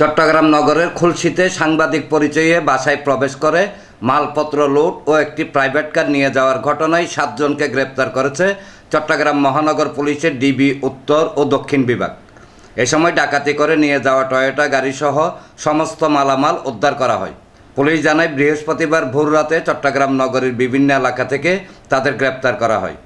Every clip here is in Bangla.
চট্টগ্রাম নগরের খুলশিতে সাংবাদিক পরিচয়ে বাসায় প্রবেশ করে মালপত্র লুট ও একটি প্রাইভেট কার নিয়ে যাওয়ার ঘটনায় সাতজনকে গ্রেপ্তার করেছে চট্টগ্রাম মহানগর পুলিশের ডিবি উত্তর ও দক্ষিণ বিভাগ। এ সময় ডাকাতি করে নিয়ে যাওয়া টয়োটা গাড়িসহ সমস্ত মালামাল উদ্ধার করা হয়। পুলিশ জানায়, বৃহস্পতিবার ভোর রাতে চট্টগ্রাম নগরীর বিভিন্ন এলাকা থেকে তাদের গ্রেপ্তার করা হয়।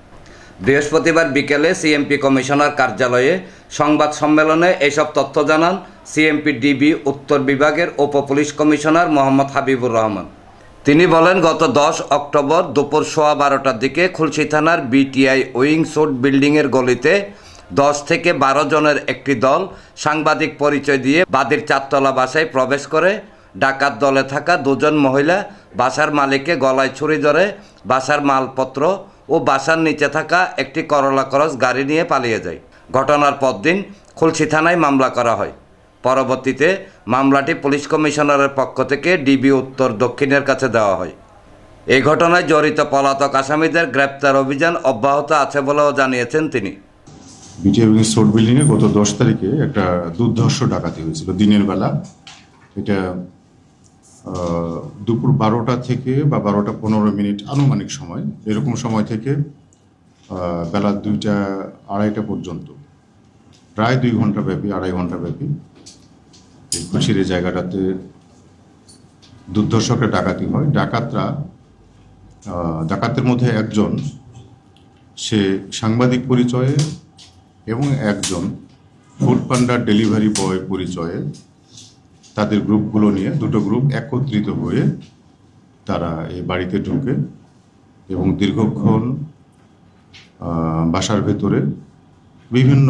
বৃহস্পতিবার বিকেলে সিএমপি কমিশনার কার্যালয়ে সংবাদ সম্মেলনে এসব তথ্য জানান সিএমপি ডিবি উত্তর বিভাগের উপ পুলিশ কমিশনার মোহাম্মদ হাবিবুর রহমান। তিনি বলেন, গত দশ অক্টোবর দুপুর সোয়া বারোটার দিকে খুলশি থানার বিটিআই উইং সুট বিল্ডিংয়ের গলিতে দশ থেকে বারো জনের একটি দল সাংবাদিক পরিচয় দিয়ে বাদির চারতলা বাসায় প্রবেশ করে ডাকাত দলে থাকা দুজন মহিলা বাসার মালিককে গলায় ছুরি ধরে বাসার মালপত্র ও বাসার নিচে থাকা একটি করলা ক্রস গাড়ি নিয়ে পালিয়ে যায়। ঘটনার পরদিন খুলশি থানায় মামলা করা হয়। পরবর্তীতে মামলাটি পুলিশ কমিশনারের পক্ষ থেকে ডিবি উত্তর দক্ষিণের কাছে দেওয়া হয়। এই ঘটনায় জড়িত পলাতক আসামিদের গ্রেপ্তার অভিযান অব্যাহত আছে বলেও জানিয়েছেন তিনি। বিল্ডিংয়ে গত দশ তারিখে একটা দুর্ধর্ষ ডাকাতি হয়েছিল দিনের বেলা। এটা দুপুর বারোটা থেকে বা বারোটা পনেরো মিনিট আনুমানিক সময়, এরকম সময় থেকে বেলা দুইটা, আড়াইটা পর্যন্ত। প্রায় দুই ঘণ্টা ব্যাপী, আড়াই ঘণ্টা ব্যাপী। এই খুশির এই জায়গাটাতে দুর্ধর্ষকে ডাকাতি হয়। ডাকাতরা ডাকাতের মধ্যে একজন, সে সাংবাদিক পরিচয়ে এবং একজন ফুড পান্ডার ডেলিভারি বয় পরিচয়ে তাদের গ্রুপগুলো নিয়ে দুটো গ্রুপ একত্রিত হয়ে তারা এই বাড়িতে ঢুকে এবং দীর্ঘক্ষণ বাসার ভেতরে বিভিন্ন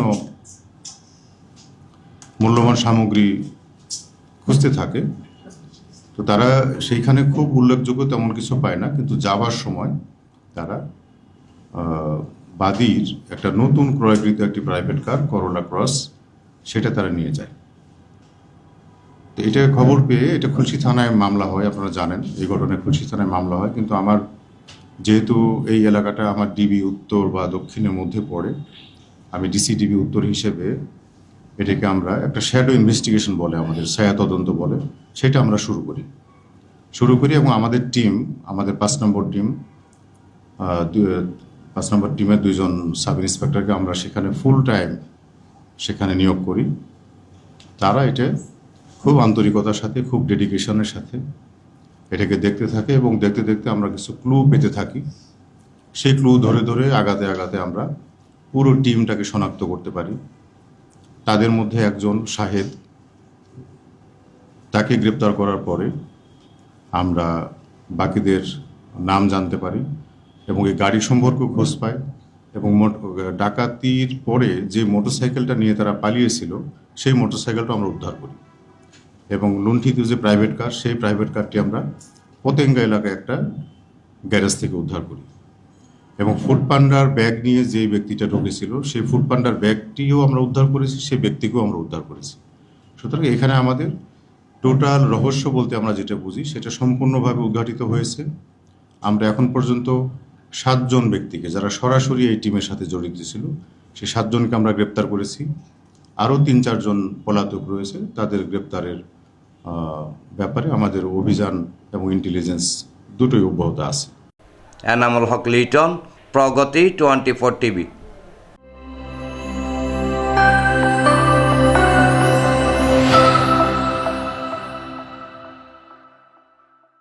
মূল্যবান সামগ্রী খুঁজতে থাকে। তো তারা সেইখানে খুব উল্লেখযোগ্য তেমন কিছু পায় না, কিন্তু যাবার সময় তারা বাদির একটা নতুন ক্রয়কৃত একটি প্রাইভেট কার করোলা ক্রস সেটা তারা নিয়ে যায়। তো এটা খবর পেয়ে এটা খুলশি থানায় মামলা হয়, আপনারা জানেন। এই ঘটনায় খুলশি থানায় মামলা হয়, কিন্তু আমার যেহেতু এই এলাকাটা আমার ডিবি উত্তর বা দক্ষিণের মধ্যে পড়ে, আমি ডিসি ডিবি উত্তর হিসেবে এটাকে আমরা একটা শ্যাডো ইনভেস্টিগেশন বলে আমাদের, ছায়া তদন্ত বলে, সেটা আমরা শুরু করি। শুরু করি এবং আমাদের টিম আমাদের পাঁচ নম্বর টিম পাঁচ নম্বর টিমের দুইজন সাব ইন্সপেক্টরকে আমরা সেখানে ফুল টাইম সেখানে নিয়োগ করি। তারা এটা খুব আন্তরিকতার সাথে, খুব ডেডিকেশনের সাথে এটাকে দেখতে থাকে এবং দেখতে দেখতে আমরা কিছু ক্লু পেতে থাকি। সেই ক্লু ধরে ধরে, আগাতে আগাতে আমরা পুরো টিমটাকে শনাক্ত করতে পারি। তাদের মধ্যে একজন শাহেদ, তাকে গ্রেপ্তার করার পরে আমরা বাকিদের নাম জানতে পারি এবং এই গাড়ি সম্পর্কে খোঁজ পাই এবং ডাকাতির পরে যে মোটরসাইকেলটা নিয়ে তারা পালিয়েছিল, সেই মোটরসাইকেলটা আমরা উদ্ধার করি। এবং লুণ্ঠিত যে প্রাইভেট কার সেই প্রাইভেট কারটি আমরা পতেঙ্গা এলাকায় একটা গ্যারেজ থেকে উদ্ধার করি। এবং ফুড পান্ডার ব্যাগ নিয়ে যে ব্যক্তিটা ঢুকেছিল, সেই ফুড পান্ডার ব্যাগটিও আমরা উদ্ধার করেছি, সেই ব্যক্তিকেও আমরা উদ্ধার করেছি। সুতরাং এখানে আমাদের টোটাল রহস্য বলতে আমরা যেটা বুঝি, সেটা সম্পূর্ণভাবে উদ্ঘাটিত হয়েছে। আমরা এখন পর্যন্ত সাতজন ব্যক্তিকে, যারা সরাসরি এই টিমের সাথে জড়িত ছিল, সেই সাতজনকে আমরা গ্রেপ্তার করেছি। আরও তিন চারজন পলাতক রয়েছে, তাদের গ্রেপ্তারের ব্যাপারে আমাদের অভিযান এবং ইন্টেলিজেন্স দুটোই অব্যাহত আছে। এনামুল হক লিটন, প্রগতি টোয়েন্টি ফোর টিভি।